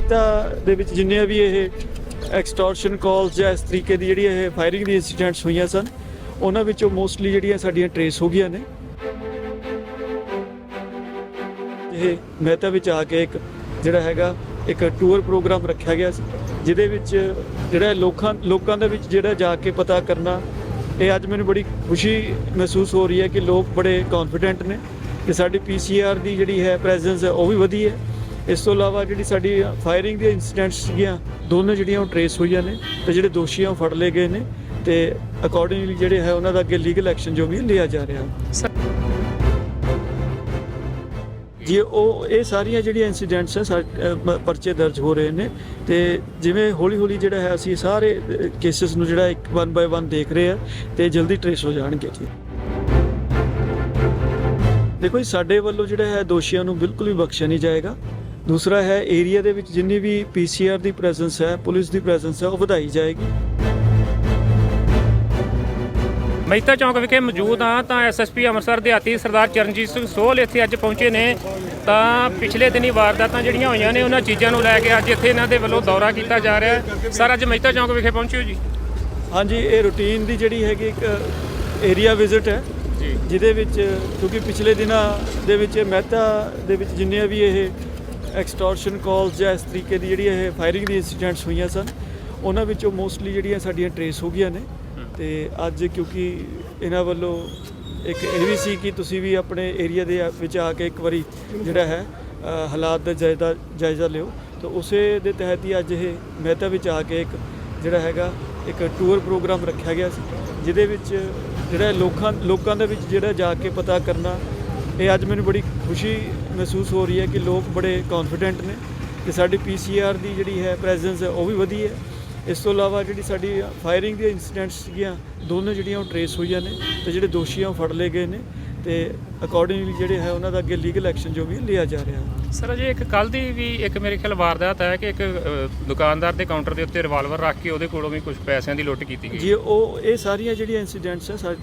ਤਾਂ ਦੇ ਵਿੱਚ ਜਿੰਨੇ ਵੀ ਇਹ ਐਕਸਟੋਰਸ਼ਨ ਕਾਲਸ ਜਾਂ ਇਸ ਤਰੀਕੇ ਦੀ ਜਿਹੜੀ ਇਹ ਫਾਇਰਿੰਗ ਦੀ ਇਨਸੀਡੈਂਟਸ ਹੋਈਆਂ ਸਨ, ਉਹਨਾਂ ਵਿੱਚੋਂ ਮੋਸਟਲੀ ਜਿਹੜੀਆਂ ਸਾਡੀਆਂ ਟਰੇਸ ਹੋ ਗਈਆਂ ਨੇ। ਇਹ ਮਹਿਤਾ ਵਿੱਚ ਆ ਕੇ ਇੱਕ ਜਿਹੜਾ ਹੈਗਾ, ਇੱਕ ਟੂਰ ਪ੍ਰੋਗਰਾਮ ਰੱਖਿਆ ਗਿਆ ਸੀ, ਜਿਹਦੇ ਵਿੱਚ ਜਿਹੜਾ ਲੋਕਾਂ ਲੋਕਾਂ ਦੇ ਵਿੱਚ ਜਿਹੜਾ ਜਾ ਕੇ ਪਤਾ ਕਰਨਾ, ਇਹ ਅੱਜ ਮੈਨੂੰ ਬੜੀ ਖੁਸ਼ੀ ਮਹਿਸੂਸ ਹੋ ਰਹੀ ਹੈ ਕਿ ਲੋਕ ਬੜੇ ਕੌਨਫੀਡੈਂਟ ਨੇ ਕਿ ਸਾਡੀ ਪੀਸੀਆਰ ਦੀ ਜਿਹੜੀ ਹੈ ਪ੍ਰੈਜ਼ੈਂਸ ਹੈ, ਉਹ ਵੀ ਵਧੀ ਹੈ। ਇਸ ਤੋਂ ਇਲਾਵਾ ਜਿਹੜੀ ਸਾਡੀ ਫਾਇਰਿੰਗ ਦੇ ਇਨਸੀਡੈਂਟਸ ਸੀਗੀਆਂ, ਦੋਨੋਂ ਜਿਹੜੀਆਂ ਉਹ ਟਰੇਸ ਹੋਈਆਂ ਨੇ ਤੇ ਜਿਹੜੇ ਦੋਸ਼ੀ ਆ ਉਹ ਫੜ ਲਏ ਗਏ ਨੇ ਤੇ ਅਕੋਰਡਿੰਗਲੀ ਜਿਹੜੇ ਹੈ ਉਹਨਾਂ ਦਾ ਅੱਗੇ ਲੀਗਲ ਐਕਸ਼ਨ ਜੋ ਵੀ ਲਿਆ ਜਾ ਰਿਹਾ। ਜੀ, ਉਹ, ਇਹ ਸਾਰੀਆਂ ਜਿਹੜੀਆਂ ਇਨਸੀਡੈਂਟਸ ਹੈ ਸਾ- ਪਰਚੇ ਦਰਜ ਹੋ ਰਹੇ ਨੇ ਤੇ ਜਿਵੇਂ ਹੌਲੀ ਹੌਲੀ ਜਿਹੜਾ ਹੈ ਅਸੀਂ ਸਾਰੇ ਕੇਸਿਸ ਨੂੰ ਜਿਹੜਾ ਇੱਕ ਵਨ ਬਾਏ ਵਨ ਦੇਖ ਰਹੇ ਆ ਤੇ ਜਲਦੀ ਟਰੇਸ ਹੋ ਜਾਣਗੇ ਜੀ। ਦੇਖੋ ਜੀ, ਸਾਡੇ ਵੱਲੋਂ ਜਿਹੜਾ ਹੈ ਦੋਸ਼ੀਆਂ ਨੂੰ ਬਿਲਕੁਲ ਵੀ ਬਖਸ਼ਿਆ ਨਹੀਂ ਜਾਏਗਾ। ਦੂਸਰਾ ਹੈ ਏਰੀਆ ਦੇ ਵਿੱਚ ਜਿੰਨੀ ਵੀ ਪੀਸੀਆਰ ਦੀ ਪ੍ਰੈਜ਼ੈਂਸ ਹੈ ਪੁਲਿਸ ਦੀ ਪ੍ਰੈਜ਼ੈਂਸ ਹੈ ਉਹ ਵਧਾਈ ਜਾਏਗੀ। ਮਹਿਤਾ ਚੌਂਕ ਵਿਖੇ ਮੌਜੂਦ ਹਾਂ ਤਾਂ ਐਸਐਸਪੀ ਅੰਮ੍ਰਿਤਸਰ ਦੇ ਹਾਤੀ ਸਰਦਾਰ ਚਰਨਜੀਤ ਸਿੰਘ ਸੋਹਲ ਇੱਥੇ ਅੱਜ ਪਹੁੰਚੇ ਨੇ। ਤਾਂ ਪਿਛਲੇ ਦਿਨੀ ਵਾਰਦਾਤਾਂ ਜਿਹੜੀਆਂ ਹੋਈਆਂ ਨੇ ਉਹਨਾਂ ਚੀਜ਼ਾਂ ਨੂੰ ਲੈ ਕੇ ਅੱਜ ਇੱਥੇ ਇਹਨਾਂ ਦੇ ਵੱਲੋਂ ਦੌਰਾ ਕੀਤਾ ਜਾ ਰਿਹਾ ਸਰ ਅੱਜ ਮਹਿਤਾ ਚੌਂਕ ਵਿਖੇ ਪਹੁੰਚੇ ਹੋ ਜੀ? ਹਾਂਜੀ ਇਹ ਰੂਟੀਨ ਦੀ ਜਿਹੜੀ ਹੈਗੀ ਇੱਕ ਏਰੀਆ ਵਿਜ਼ਿਟ ਹੈ। ਜੀ। ਜਿਹਦੇ ਵਿੱਚ ਕਿਉਂਕਿ ਪਿਛਲੇ ਦਿਨਾਂ ਦੇ ਵਿੱਚ ਮਹਿਤਾ ਦੇ ਵਿੱਚ ਜਿੰਨੀਆਂ ਵੀ ਇਹ ਐਕਸਟੋਰਸ਼ਨ ਕਾਲਸ ਜਾਂ ਇਸ ਤਰੀਕੇ ਦੀ ਜਿਹੜੀ ਇਹ ਫਾਇਰਿੰਗ ਦੀ ਇਨਸੀਡੈਂਟਸ ਹੋਈਆਂ ਸਨ ਉਹਨਾਂ ਵਿੱਚੋਂ ਮੋਸਟਲੀ ਜਿਹੜੀਆਂ ਸਾਡੀਆਂ ਟਰੇਸ ਹੋ ਗਈਆਂ ਨੇ। ਤੇ ਅੱਜ ਕਿਉਂਕਿ ਇਹਨਾਂ ਵੱਲੋਂ ਇੱਕ ਇਹ ਵੀ ਸੀ ਕਿ ਤੁਸੀਂ ਵੀ ਆਪਣੇ ਏਰੀਆ ਦੇ ਵਿੱਚ ਆ ਕੇ ਇੱਕ ਵਾਰੀ ਜਿਹੜਾ ਹੈ ਹਾਲਾਤ ਦਾ ਜਾਇਜ਼ਾ ਜਾਇਜ਼ਾ ਲਿਓ। ਤਾਂ ਉਸੇ ਦੇ ਤਹਿਤ ਹੀ ਅੱਜ ਇਹ ਮਹਿਤਾ ਵਿੱਚ ਆ ਕੇ ਇੱਕ ਜਿਹੜਾ ਹੈਗਾ ਇੱਕ ਟੂਰ ਪ੍ਰੋਗਰਾਮ ਰੱਖਿਆ ਗਿਆ ਸੀ ਜਿਹਦੇ ਵਿੱਚ ਜਿਹੜਾ ਲੋਕਾਂ ਲੋਕਾਂ ਦੇ ਵਿੱਚ ਜਿਹੜਾ ਜਾ ਕੇ ਪਤਾ ਕਰਨਾ ਇਹ ਅੱਜ ਮੈਨੂੰ ਬੜੀ ਖੁਸ਼ੀ ਮਹਿਸੂਸ ਹੋ ਰਹੀ ਹੈ ਕਿ ਲੋਕ ਬੜੇ ਕੌਨਫੀਡੈਂਟ ਨੇ ਕਿ ਸਾਡੀ ਪੀਸੀਆਰ ਦੀ ਜਿਹੜੀ ਹੈ ਪ੍ਰੈਜ਼ੈਂਸ ਹੈ ਉਹ ਵੀ ਵਧੀ ਹੈ। ਇਸ ਤੋਂ ਇਲਾਵਾ ਜਿਹੜੀ ਸਾਡੀ ਫਾਇਰਿੰਗ ਦੇ ਇਨਸੀਡੈਂਟਸ ਸੀਗੀਆਂ, ਦੋਨੋਂ ਜਿਹੜੀਆਂ ਉਹ ਟਰੇਸ ਹੋਈਆਂ ਨੇ ਤੇ ਜਿਹੜੇ ਦੋਸ਼ੀ ਆ ਉਹ ਫੜ ਲਏ ਗਏ ਨੇ। ਤੇ ਅਕੋਰਡਿੰਗਲੀ ਜਿਹੜੇ ਹੈ ਉਹਨਾਂ ਦਾ ਅੱਗੇ ਲੀਗਲ ਐਕਸ਼ਨ ਜੋ ਵੀ ਲਿਆ ਜਾ ਰਿਹਾ। ਸਰ ਅਜੇ ਇੱਕ ਕੱਲ ਦੀ ਵੀ ਇੱਕ ਮੇਰੇ ਖਿਆਲ ਵਾਰਦਾਤ ਹੈ ਕਿ ਇੱਕ ਦੁਕਾਨਦਾਰ ਦੇ ਕਾਊਂਟਰ ਦੇ ਉੱਤੇ ਰਿਵਾਲਵਰ ਰੱਖ ਕੇ ਉਹਦੇ ਕੋਲੋਂ ਵੀ ਕੁਝ ਪੈਸਿਆਂ ਦੀ ਲੁੱਟ ਕੀਤੀ ਗਈ। ਜੀ ਉਹ ਇਹ ਸਾਰੀਆਂ ਜਿਹੜੀਆਂ ਇਨਸੀਡੈਂਟਸ ਹੈ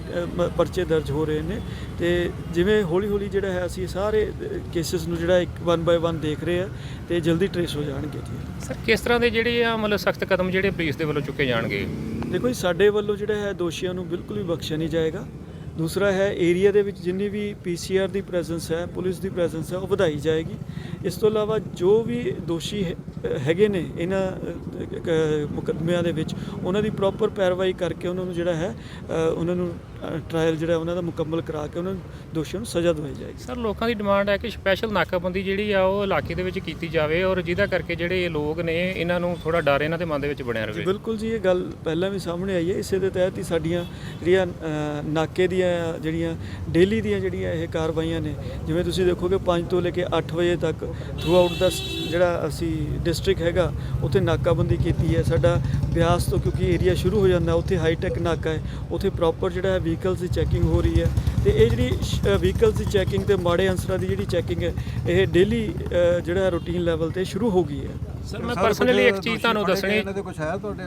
ਪਰਚੇ ਦਰਜ ਹੋ ਰਹੇ ਨੇ ਤੇ ਜਿਵੇਂ ਹੌਲੀ ਹੌਲੀ ਜਿਹੜਾ ਹੈ ਅਸੀਂ ਸਾਰੇ ਕੇਸਿਸ ਨੂੰ ਜਿਹੜਾ ਇੱਕ ਵਨ ਬਾਏ ਵਨ ਦੇਖ ਰਹੇ ਆ ਤੇ ਜਲਦੀ ਟਰੇਸ ਹੋ ਜਾਣਗੇ ਜੀ। ਸਰ ਕਿਸ ਤਰ੍ਹਾਂ ਦੇ ਜਿਹੜੇ ਆ ਮਤਲਬ ਸਖਤ ਕਦਮ ਜਿਹੜੇ ਪੁਲਿਸ ਦੇ ਵੱਲੋਂ ਚੁੱਕੇ ਜਾਣਗੇ? ਦੇਖੋ ਜੀ ਸਾਡੇ ਵੱਲੋਂ ਜਿਹੜਾ ਹੈ ਦੋਸ਼ੀਆਂ ਨੂੰ ਬਿਲਕੁਲ ਵੀ ਬਖਸ਼ਿਆ ਨਹੀਂ ਜਾਏਗਾ। ਦੂਸਰਾ ਹੈ ਏਰੀਆ ਦੇ ਵਿੱਚ ਜਿੰਨੀ ਵੀ ਪੀਸੀਆਰ ਦੀ ਪ੍ਰੈਜ਼ੈਂਸ ਹੈ ਪੁਲਿਸ ਦੀ ਪ੍ਰੈਜ਼ੈਂਸ ਹੈ ਉਹ ਵਧਾਈ ਜਾਏਗੀ। ਇਸ ਤੋਂ ਇਲਾਵਾ ਜੋ ਵੀ ਦੋਸ਼ੀ ਹੈਗੇ ਨੇ ਇਹਨਾਂ ਮੁਕੱਦਮਿਆਂ ਦੇ ਵਿੱਚ ਉਹਨਾਂ ਦੀ ਪ੍ਰੋਪਰ ਪੈਰਵਾਈ ਕਰਕੇ ਉਹਨਾਂ ਨੂੰ ਜਿਹੜਾ ਹੈ ਉਹਨਾਂ ਨੂੰ ਟ੍ਰਾਇਲ ਜਿਹੜਾ ਉਹਨਾਂ ਦਾ ਮੁਕੰਮਲ ਕਰਾ ਕੇ ਉਹਨਾਂ ਨੂੰ ਦੋਸ਼ੀਆਂ ਨੂੰ ਸਜ਼ਾ ਦਵਾਈ ਜਾਏਗੀ। ਸਰ ਲੋਕਾਂ ਦੀ ਡਿਮਾਂਡ ਹੈ ਕਿ ਸਪੈਸ਼ਲ ਨਾਕਾਬੰਦੀ ਜਿਹੜੀ ਆ ਉਹ ਇਲਾਕੇ ਦੇ ਵਿੱਚ ਕੀਤੀ ਜਾਵੇ ਔਰ ਜਿਹਦਾ ਕਰਕੇ ਜਿਹੜੇ ਇਹ ਲੋਕ ਨੇ ਇਹਨਾਂ ਨੂੰ ਥੋੜਾ ਡਰ ਇਹਨਾਂ ਦੇ ਮਨ ਦੇ ਵਿੱਚ ਬਣਿਆ ਰਵੇ। ਬਿਲਕੁਲ ਜੀ ਇਹ ਗੱਲ ਪਹਿਲਾਂ ਵੀ ਸਾਹਮਣੇ ਆਈ ਹੈ। ਇਸੇ ਦੇ ਤਹਿਤ ਹੀ ਸਾਡੀਆਂ ਜਿਹੜੀਆਂ ਨਾਕੇ ਦੀਆਂ ਜਿਹੜੀਆਂ ਡੇਲੀ ਦੀਆਂ ਜਿਹੜੀਆਂ ਇਹ ਕਾਰਵਾਈਆਂ ਨੇ, ਜਿਵੇਂ ਤੁਸੀਂ ਦੇਖੋਗੇ 5 ਤੋਂ ਲੈ ਕੇ 8 ਵਜੇ ਤੱਕ ਥਰੂ ਆਊਟ ਦਾ ਜਿਹੜਾ ਅਸੀਂ ਡਿਸਟ੍ਰਿਕਟ ਹੈਗਾ, ਉੱਥੇ ਨਾਕਾਬੰਦੀ ਕੀਤੀ ਹੈ। ਸਾਡਾ ਬਿਆਸ ਤੋਂ ਕਿਉਂਕਿ ਏਰੀਆ ਸ਼ੁਰੂ ਹੋ ਜਾਂਦਾ, ਉੱਥੇ ਹਾਈ ਟੈਕ ਨਾਕਾ ਹੈ, ਉੱਥੇ ਪ੍ਰੋਪਰ ਜਿਹੜਾ ਹੈ ਵਹੀਕਲਸ ਦੀ ਚੈਕਿੰਗ ਹੋ ਰਹੀ ਹੈ। ਤੇ ਇਹ ਜਿਹੜੀ ਵਹੀਕਲਸ ਦੀ ਚੈਕਿੰਗ ਤੇ ਮਾੜੇ ਅਨਸਰਾਂ ਦੀ ਜਿਹੜੀ ਚੈਕਿੰਗ ਹੈ, ਇਹ ਡੇਲੀ ਜਿਹੜਾ ਰੂਟੀਨ ਲੈਵਲ ਤੇ ਸ਼ੁਰੂ ਹੋ ਗਈ ਹੈ। ਸਰ ਮੈਂ ਪਰਸਨਲੀ ਇੱਕ ਚੀਜ਼ ਤੁਹਾਨੂੰ ਦੱਸਣੀ ਇਹਨਾਂ ਦੇ ਕੁਝ ਹੈ ਤੁਹਾਡੇ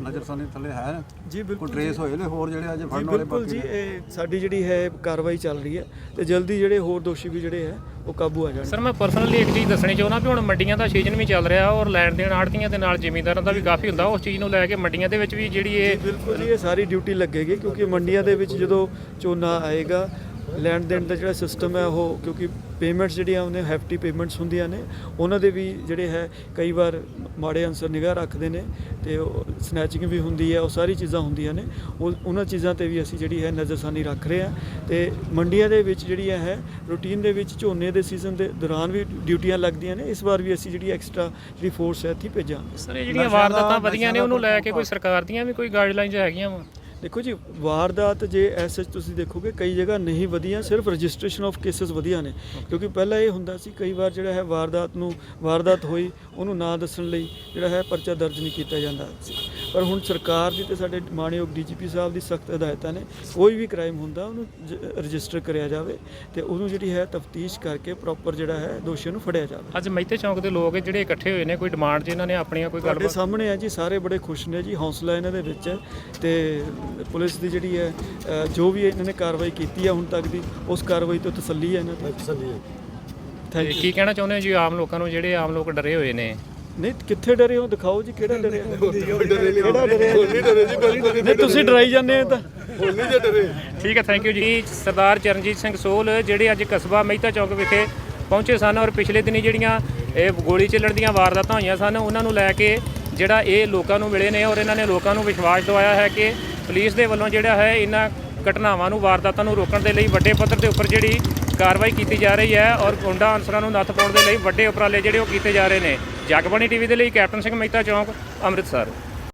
ਨਜ਼ਰਸਾਨੀ ਥੱਲੇ ਹੈ? ਜੀ ਕੋਈ ਟਰੇਸ ਹੋਏ ਨੇ ਹੋਰ ਜਿਹੜੇ ਅੱਜ ਫੜਨ ਵਾਲੇ ਬਿਲਕੁਲ ਜੀ? ਇਹ ਸਾਡੀ ਜਿਹੜੀ ਹੈ ਕਾਰਵਾਈ ਚੱਲ ਰਹੀ ਹੈ ਤੇ ਜਲਦੀ ਜਿਹੜੇ ਹੋਰ ਦੋਸ਼ੀ ਵੀ ਜਿਹੜੇ ਹੈ ਉਹ ਕਾਬੂ ਆ ਜਾਣਗੇ ਸਰ ਮੈਂ ਪਰਸਨਲੀ ਇੱਕ ਚੀਜ਼ ਦੱਸਣੀ ਚਾਹੁੰਦਾ ਵੀ ਹੁਣ ਮੰਡੀਆਂ ਦਾ ਸੀਜ਼ਨ ਵੀ ਚੱਲ ਰਿਹਾ ਔਰ ਲੈਣ ਦੇਣ ਆੜਤੀਆਂ ਦੇ ਨਾਲ ਜ਼ਿਮੀਂਦਾਰਾਂ ਦਾ ਵੀ ਕਾਫੀ ਹੁੰਦਾ ਉਸ ਚੀਜ਼ ਨੂੰ ਲੈ ਕੇ ਮੰਡੀਆਂ ਦੇ ਵਿੱਚ ਵੀ ਜਿਹੜੀ ਇਹ ਬਿਲਕੁਲ ਜੀ ਇਹ ਸਾਰੀ ਡਿਊਟੀ ਲੱਗੇਗੀ ਕਿਉਂਕਿ ਮੰਡੀਆਂ ਦੇ ਵਿੱਚ ਜਦੋਂ ਝੋਨਾ ਆਏਗਾ ਲੈਣ ਦੇਣ ਦਾ ਜਿਹੜਾ ਸਿਸਟਮ ਹੈ ਉਹ ਕਿਉਂਕਿ ਪੇਮੈਂਟਸ ਜਿਹੜੀਆਂ ਉਹਨੇ ਹੈਫਟੀ ਪੇਮੈਂਟਸ ਹੁੰਦੀਆਂ ਨੇ ਉਹਨਾਂ ਦੇ ਵੀ ਜਿਹੜੇ ਹੈ ਕਈ ਵਾਰ ਮਾੜੇ ਅਨਸਰ ਨਿਗਾਹ ਰੱਖਦੇ ਨੇ ਤੇ ਸਨੈਚਿੰਗ ਵੀ ਹੁੰਦੀ ਹੈ ਉਹ ਸਾਰੀ ਚੀਜ਼ਾਂ ਹੁੰਦੀਆਂ ਨੇ। ਉਹ ਉਹਨਾਂ ਚੀਜ਼ਾਂ ਤੇ ਵੀ ਅਸੀਂ ਜਿਹੜੀ ਹੈ ਨਜ਼ਰਸਾਨੀ ਰੱਖ ਰਹੇ ਹਾਂ ਤੇ ਮੰਡੀਆਂ ਦੇ ਵਿੱਚ ਜਿਹੜੀਆਂ ਹੈ ਰੂਟੀਨ ਦੇ ਵਿੱਚ ਝੋਨੇ ਦੇ ਸੀਜ਼ਨ ਦੇ ਦੌਰਾਨ ਵੀ ਡਿਊਟੀਆਂ ਲੱਗਦੀਆਂ ਨੇ ਇਸ ਵਾਰ ਵੀ ਅਸੀਂ ਜਿਹੜੀ ਐਕਸਟਰਾ ਜਿਹੜੀ ਫੋਰਸ ਹੈ ਇੱਥੇ ਭੇਜਾਂਗੇ। ਸਰ ਇਹ ਜਿਹੜੀਆਂ ਵਾਰਦਾਤਾਂ ਵਧੀਆਂ ਨੇ ਉਹਨੂੰ ਲੈ ਕੇ ਕੋਈ। ਸਰਕਾਰ ਦੀਆਂ ਵੀ ਕੋਈ ਗਾਈਡਲਾਈਨਸ ਹੈਗੀਆਂ ਵਾ? ਦੇਖੋ ਜੀ, ਵਾਰਦਾਤ ਜੇ ਐਸ ਤੁਸੀਂ ਦੇਖੋਗੇ, ਕਈ ਜਗ੍ਹਾ ਨਹੀਂ ਵਧੀਆਂ, ਸਿਰਫ ਰਜਿਸਟ੍ਰੇਸ਼ਨ ਆਫ ਕੇसेस ਵਧੀਆ ਨੇ। ਕਿਉਂਕਿ ਪਹਿਲਾਂ ਇਹ ਹੁੰਦਾ ਸੀ, ਕਈ ਵਾਰ ਜਿਹੜਾ ਹੈ ਵਾਰਦਾਤ ਨੂੰ, ਵਾਰਦਾਤ ਹੋਈ, ਉਹਨੂੰ ਨਾ ਦੱਸਣ ਲਈ ਜਿਹੜਾ ਹੈ ਪਰਚਾ ਦਰਜ ਨਹੀਂ ਕੀਤਾ ਜਾਂਦਾ ਸੀ। ਪਰ ਹੁਣ ਸਰਕਾਰ ਦੀ ਤੇ ਸਾਡੇ ਮਾਨਯੋਗ ਡੀਜੀਪੀ ਸਾਹਿਬ ਦੀ ਸਖਤ ਹਦਾਇਤਾਂ ਨੇ ਕੋਈ ਵੀ ਕ੍ਰਾਈਮ ਹੁੰਦਾ ਉਹਨੂੰ ਰਜਿਸਟਰ ਕਰਿਆ ਜਾਵੇ ਤੇ ਉਹਨੂੰ ਜਿਹੜੀ ਹੈ ਤਫਤੀਸ਼ ਕਰਕੇ ਪ੍ਰੋਪਰ ਜਿਹੜਾ ਹੈ ਦੋਸ਼ੀਆਂ ਨੂੰ ਫੜਿਆ ਜਾਵੇ। ਅੱਜ ਮਹਿਤੇ ਚੌਂਕ ਦੇ ਲੋਕ ਜਿਹੜੇ ਇਕੱਠੇ ਹੋਏ ਨੇ ਕੋਈ ਡਿਮਾਂਡ ਜਿਨ੍ਹਾਂ ਨੇ ਆਪਣੀਆਂ ਕੋਈ ਤੁਹਾਡੇ ਗੱਲਬਾਤ ਸਾਹਮਣੇ ਹੈ ਜੀ ਸਾਰੇ ਬੜੇ ਖੁਸ਼ ਨੇ ਜੀ ਹੌਸਲਾ ਇਹਨਾਂ ਦੇ ਵਿੱਚ ਹੈ ਤੇ ਪੁਲਿਸ ਦੀ ਜਿਹੜੀ ਹੈ ਜੋ ਵੀ ਇਹਨਾਂ ਨੇ ਕਾਰਵਾਈ ਕੀਤੀ ਹੈ ਹੁਣ ਤੱਕ ਦੀ ਉਸ ਕਾਰਵਾਈ ਤੋਂ ਤਸੱਲੀ ਹੈ ਇਹਨਾਂ ਦੀ। ਤਸੱਲੀ ਹੈ। ਕੀ ਕਹਿਣਾ ਚਾਹੁੰਦੇ ਹੋ ਜੀ ਆਮ ਲੋਕਾਂ ਨੂੰ ਜਿਹੜੇ ਆਮ ਲੋਕ ਡਰੇ ਹੋਏ ਨੇ? ਨਹੀਂ ਕਿੱਥੇ ਡਰੇ ਹੋ? ਦਿਖਾਓ ਜੀ ਕਿਹੜਾ ਡਰਿਆ? ਨਹੀਂ ਤੁਸੀਂ ਡਰਾਈ ਜਾਂਦੇ ਆ ਤਾਂ। ਠੀਕ ਹੈ ਥੈਂਕ ਯੂ ਜੀ। ਸਰਦਾਰ ਚਰਨਜੀਤ ਸਿੰਘ ਸੋਲ ਜਿਹੜੇ ਅੱਜ ਕਸਬਾ ਮਹਿਤਾ ਚੌਕ ਵਿਖੇ ਪਹੁੰਚੇ ਸਨ ਔਰ ਪਿਛਲੇ ਦਿਨੀ ਜਿਹੜੀਆਂ ਇਹ ਗੋਲੀ ਚੱਲਣ ਦੀਆਂ ਵਾਰਦਾਤਾਂ ਹੋਈਆਂ ਸਨ ਉਹਨਾਂ ਨੂੰ ਲੈ ਕੇ ਜਿਹੜਾ ਇਹ ਲੋਕਾਂ ਨੂੰ ਮਿਲੇ ਨੇ ਔਰ ਇਹਨਾਂ ਨੇ ਲੋਕਾਂ ਨੂੰ ਵਿਸ਼ਵਾਸ ਦਿਵਾਇਆ ਹੈ ਕਿ ਪੁਲਿਸ ਦੇ ਵੱਲੋਂ ਜਿਹੜਾ ਹੈ ਇਹਨਾਂ ਘਟਨਾਵਾਂ ਨੂੰ ਵਾਰਦਾਤਾਂ ਨੂੰ ਰੋਕਣ ਦੇ ਲਈ ਵੱਡੇ ਪੱਧਰ ਦੇ ਉੱਪਰ ਜਿਹੜੀ ਕਾਰਵਾਈ ਕੀਤੀ ਜਾ ਰਹੀ ਹੈ ਔਰ ਗੁੰਡਾ ਅਨਸਰਾਂ ਨੂੰ ਨੱਥ ਪਾਉਣ ਦੇ ਲਈ ਵੱਡੇ ਉਪਰਾਲੇ ਜਿਹੜੇ ਉਹ ਕੀਤੇ ਜਾ ਰਹੇ ਨੇ। ਜਗਬਾਣੀ ਟੀਵੀ ਦੇ ਲਈ ਕੈਪਟਨ ਸਿੰਘ ਮਹਿਤਾ ਚੌਂਕ ਅੰਮ੍ਰਿਤਸਰ।